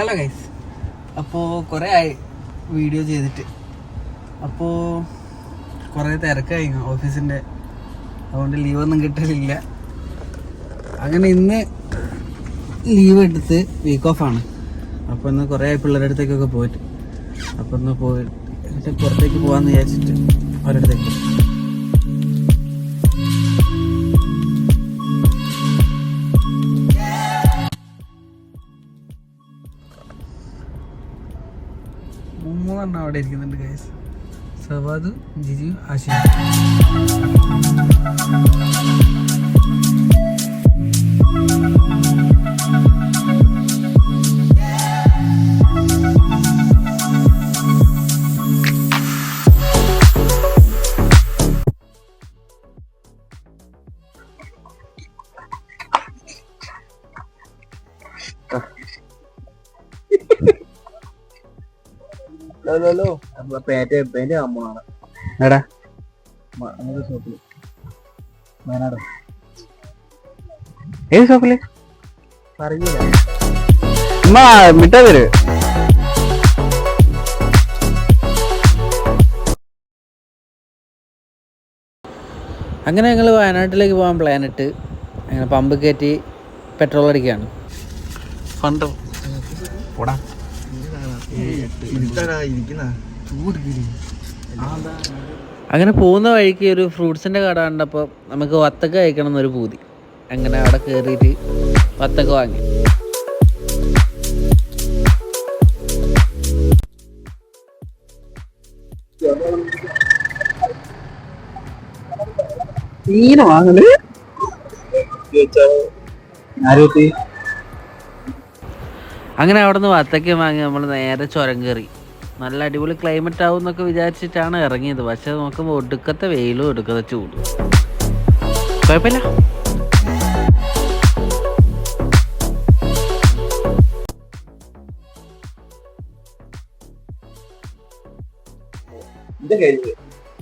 Hello guys അപ്പോൾ കുറേ ആയി വീഡിയോ ചെയ്തിട്ട്. അപ്പോൾ കുറേ തിരക്കായി ഓഫീസിന്റെ അതുകൊണ്ട് ലീവൊന്നും കിട്ടലില്ല. അങ്ങനെ ഇന്ന് ലീവ് എടുത്ത് വീക്ക് ഓഫാണ് അപ്പോൾ ഇന്ന് കുറേ പിള്ളേരുടെ അടുത്തേക്കൊക്കെ പോയിട്ട്. അപ്പോൾ ഒന്ന് പോയിട്ട് പുറത്തേക്ക് പോകാമെന്ന് വിചാരിച്ചിട്ട് അവരുടെ അടുത്തേക്ക് അവിടെ ഇരിക്കുന്നുണ്ട് ഗൈസ് സവാദ് ജിജു ആശിഷ്. എടാ. അങ്ങനെ ഷോപ്പിൽ വയനാട്. ഏത് ഷോപ്പിൽ? അറിയില്ല മിട്ടാ തരൂ. അങ്ങനെ ഞങ്ങൾ വയനാട്ടിലേക്ക് പോകാൻ പ്ലാൻ ഇട്ട് അങ്ങനെ പമ്പ് കയറ്റി പെട്രോൾ അടിക്കുകയാണ് ഫണ്ട് പോടാ. അങ്ങനെ പോകുന്ന വഴിക്ക് ഒരു ഫ്രൂട്ട്സിന്റെ കട കണ്ടപ്പോൾ നമുക്ക് വത്തക്ക കഴിക്കണം എന്നൊരു പൂതി. അങ്ങനെ അവിടെ കയറിയിട്ട് വത്തക്ക വാങ്ങി. തീരെ വാങ്ങൽ? ആരോത്തി അങ്ങനെ അവിടെ നിന്ന് വത്തക്ക വാങ്ങി നമ്മൾ നേരെ ചുരം കയറി. നല്ല അടിപൊളി ക്ലൈമറ്റ് ആവും എന്നൊക്കെ വിചാരിച്ചിട്ടാണ് ഇറങ്ങിയത്. പക്ഷെ നോക്കുമ്പോൾ ഒടുക്കത്തെ വെയിലും ഒടുക്കത്തെ ചൂടും. കുഴപ്പമില്ല.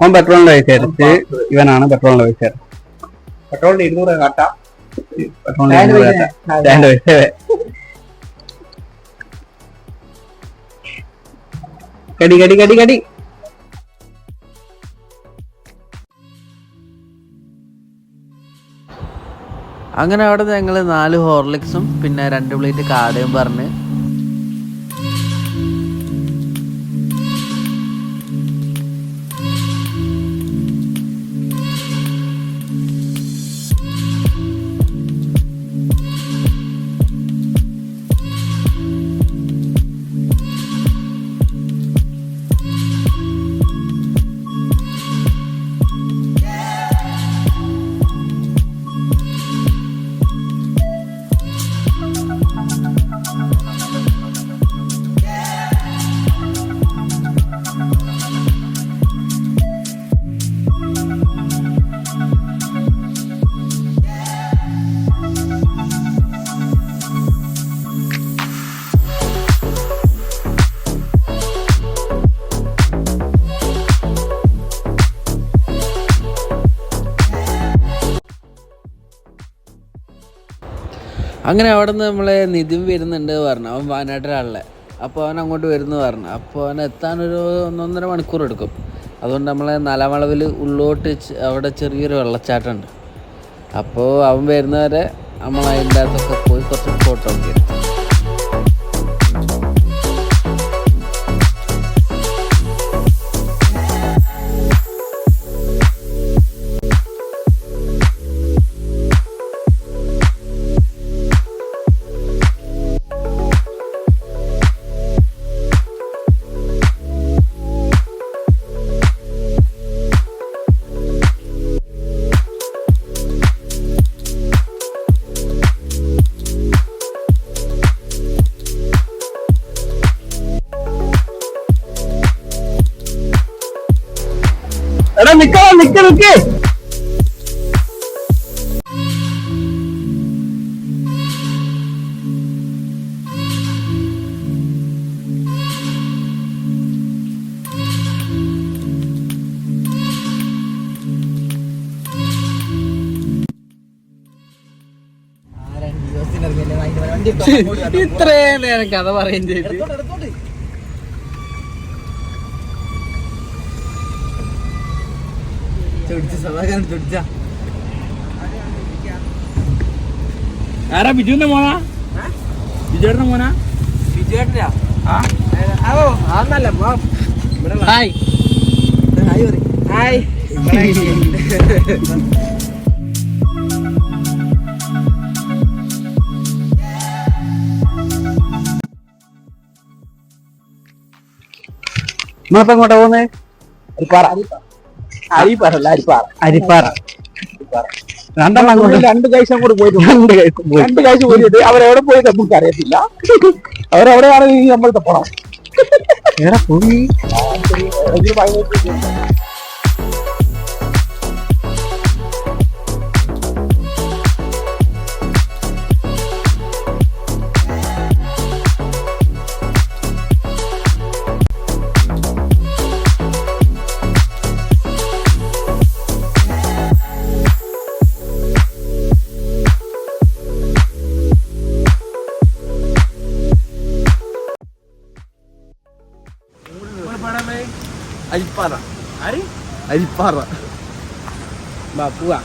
അവൻ പെട്രോളിന്റെ പൈസ അടിച്ച് ഇവനാണ് പെട്രോളിന്റെ പൈസ. പെട്രോളിന്റെ ഇരുന്നൂറ് കാട്ട. പെട്രോളിന്റെ ഇരുന്നൂറ് കാട്ട. സ്റ്റാൻഡ് പൈസ. കടി കടി കടി കടി. അങ്ങനെ അവിടെ ഞങ്ങൾ നാല് ഹോർലിക്സും പിന്നെ രണ്ട് പ്ലേറ്റ് കാടയും പറഞ്ഞ് അങ്ങനെ അവിടെ നിന്ന് നമ്മളെ നിതിൻ വരുന്നുണ്ട് പറഞ്ഞു. അവൻ വയനാട്ടിലാണല്ലേ അപ്പോൾ അവൻ അങ്ങോട്ട് വരുന്നു പറഞ്ഞു. അപ്പോൾ അവൻ എത്താനൊരു ഒന്നൊന്നര മണിക്കൂർ എടുക്കും. അതുകൊണ്ട് നമ്മളെ നലമളവിൽ ഉള്ളോട്ട് അവിടെ ചെറിയൊരു വെള്ളച്ചാട്ടമുണ്ട് അപ്പോൾ അവൻ വരുന്നവരെ നമ്മൾ അതിന്റെ അകത്തൊക്കെ പോയി കുറച്ച് ഫോട്ടോ എടുത്തു. എടാ നിക്ക നിക്ക. നിക്ക് ഇത്രയും നേരം കഥ പറയും ചെയ്ത്. ആരാ ബിജുവിന്റെ മോനാ? ബിജുവേട്ടന്റെ മോനാ? ഹായ്. ഹായ് നമ്മളിപ്പോ എങ്ങോട്ടാ പോകുന്നത് അരിപ്പാറ അരിപ്പാറ അല്ല അരിപ്പാറ അരിപ്പാറ രണ്ടെണ്ണം അങ്ങോട്ട്. രണ്ട് കാഴ്ച പോയിട്ട് രണ്ട് കാഴ്ച പോയി രണ്ട് കാഴ്ച പോയിട്ട് അവരെവിടെ പോയി നമുക്ക് അറിയത്തില്ല. അവരെവിടെയാണ് ഈ നമ്മൾ തപ്പണം എവിടെ പോയി. അരിപ്പാറ. ബാ പോവാ.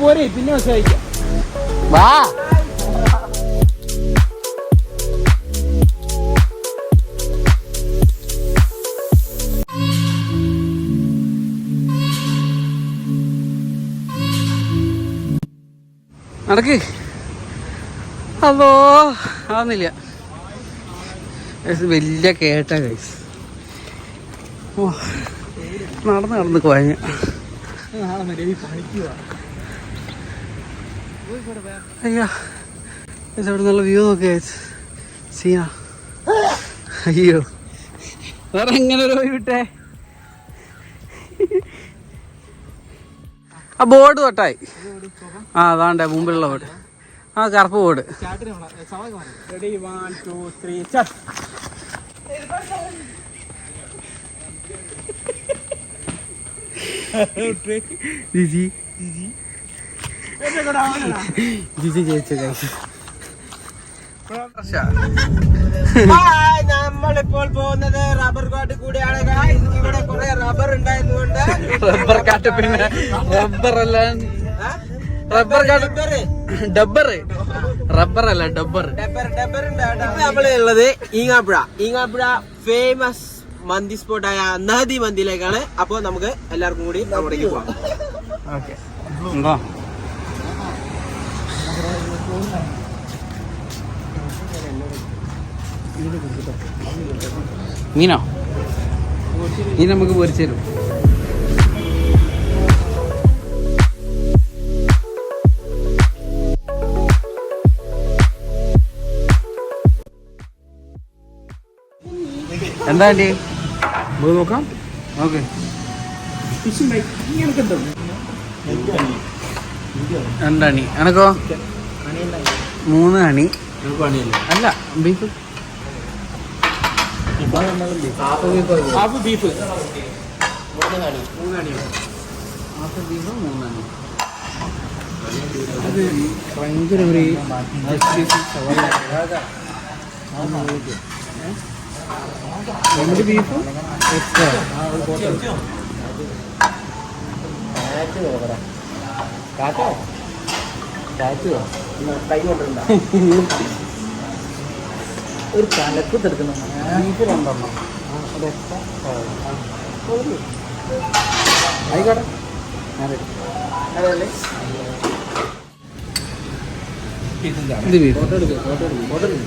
പോരെ പിന്നെ സഹായിക്കാം വാ. നടക്ക്. അതോ ആവുന്നില്ല. വലിയ കേട്ട കൈസ് ഓ നടന്ന് നടന്ന് കുഴഞ്ഞ. അയ്യോ അവിടെ നല്ല വ്യൂ നോക്കിയ സീന. അയ്യോ. വേറെ എങ്ങനെ ഒരു വഴി വിട്ടേ ആ ബോർഡ് തൊട്ടായി. ആ അതാണ്ടേ മുമ്പിലുള്ള ബോർഡ്. ആ കറുപ്പ് board ready one two three chat GG. GG ജയിച്ച കഴിച്ചു നമ്മളിപ്പോൾ പോകുന്നത് റബ്ബർ കാട്ട് കൂടിയാണ്. ഇവിടെ കുറെ റബ്ബർ ഉണ്ടായതുകൊണ്ട് റബ്ബർ കാട്ട് പിന്നെ റബ്ബർ അല്ല. റബ്ബർ കാട്ട് ഡബ്ബർ റബ്ബർ അല്ല ഡബ്ബർ ഡബ്ബർ ഡബ്ബർ നമ്മൾ ഉള്ളത് ഈങ്ങാപ്പുഴ. ഈങ്ങാപ്പുഴ ഫേമസ് മന്തി സ്പോട്ടായ നഹദി മന്തിയിലേക്കാണ്. അപ്പൊ നമുക്ക് എല്ലാവർക്കും കൂടി അവിടേക്ക് പോവാം. ഉണ്ടോ? മീനോ? മീൻ നമുക്ക് പൊരിച്ചു തരും. എന്താ ആന്റി നമുക്ക് നോക്കാം. ഓക്കെ. രണ്ടണി എനക്കോ മൂന്ന് അണി അല്ല beef half beef half beef മൂന്നണി അത് ഭയങ്കര ഒരു രണ്ട് ബീഫ് എക്സ്ട്രാ ഒരു കലക്ക് തീർക്കണം ബീഫ് രണ്ടെണ്ണം. അതെ. ഫോട്ടോ എടുക്കുക ഫോട്ടോ എടുക്കുക ഫോട്ടോ ready.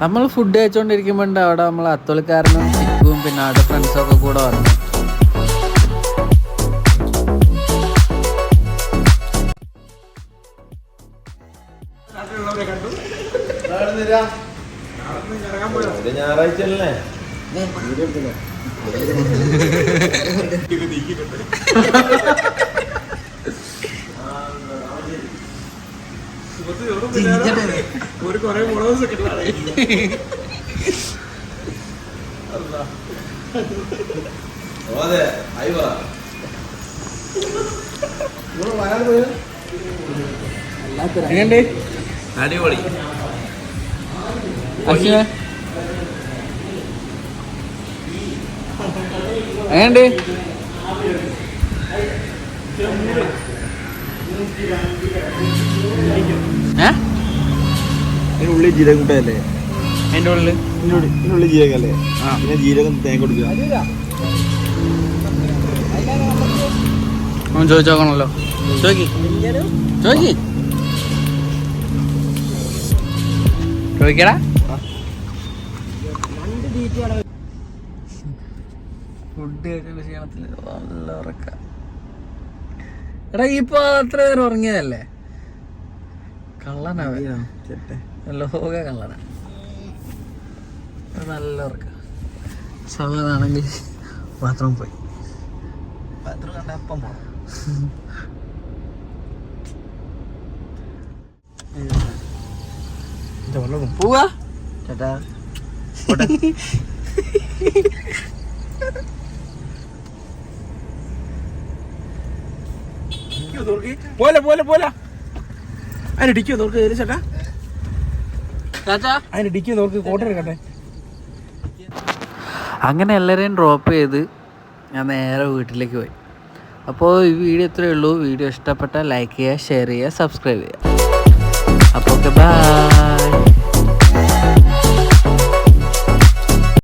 നമ്മൾ ഫുഡ് കഴിച്ചോണ്ടിരിക്കുമ്പോണ്ട് അവിടെ നമ്മൾ അത്തോളിക്കാരനും ചിക്കും പിന്നെ അവിടെ ഫ്രണ്ട്സും ഒക്കെ കൂടെ വന്നു. ഞായറാഴ്ച അല്ലേ ഒരു കൊറേ മുളക് എങ്ങനെയുണ്ട്? അടിപൊളി. എങ്ങനെയുണ്ട്? ഏ ഇതിനുള്ളിൽ ജീരകം കൂട്ടല്ലേ അതിന്റെ ഉള്ളിൽ ഇതിനുള്ളിൽ ജീരകം അല്ലേ പിന്നെ ജീരകം തേങ്ങ കൊടുക്കുക. അവൻ ചോദിച്ചു ചോക്കി ചോദിക്കി ചോദിക്കടാ ഫുഡ് കഴിക്കുന്ന ക്ഷീണത്തിൽ നല്ല ഉറക്ക. എടാ ഇപ്പൊ അത്ര നേരം ഉറങ്ങിയതല്ലേ? കള്ളനാവേ ലോക കള്ളന. നല്ല ഉറക്ക. സമയമാണെങ്കിൽ ബാത്റൂം പോയി. ബാത്റൂം കണ്ട അപ്പം പോണം. പോവാ. ചേട്ടാ പോലെ പോലെ പോലെ. അതിന് ഡിക്കോ നോർക്ക് ചേട്ടാ? അതിന് ഡിക്കോ നോർക്ക് കോട്ട എടുക്കട്ടെ? അങ്ങനെ എല്ലാവരെയും ഡ്രോപ്പ് ചെയ്ത് ഞാൻ നേരെ വീട്ടിലേക്ക് പോയി. അപ്പോൾ ഈ വീഡിയോ ഇത്രയേ ഉള്ളൂ. വീഡിയോ ഇഷ്ടപ്പെട്ടാൽ ലൈക്ക് ചെയ്യുക ഷെയർ ചെയ്യുക സബ്സ്ക്രൈബ് ചെയ്യുക. അപ്പോൾ ഓക്കെ ബൈ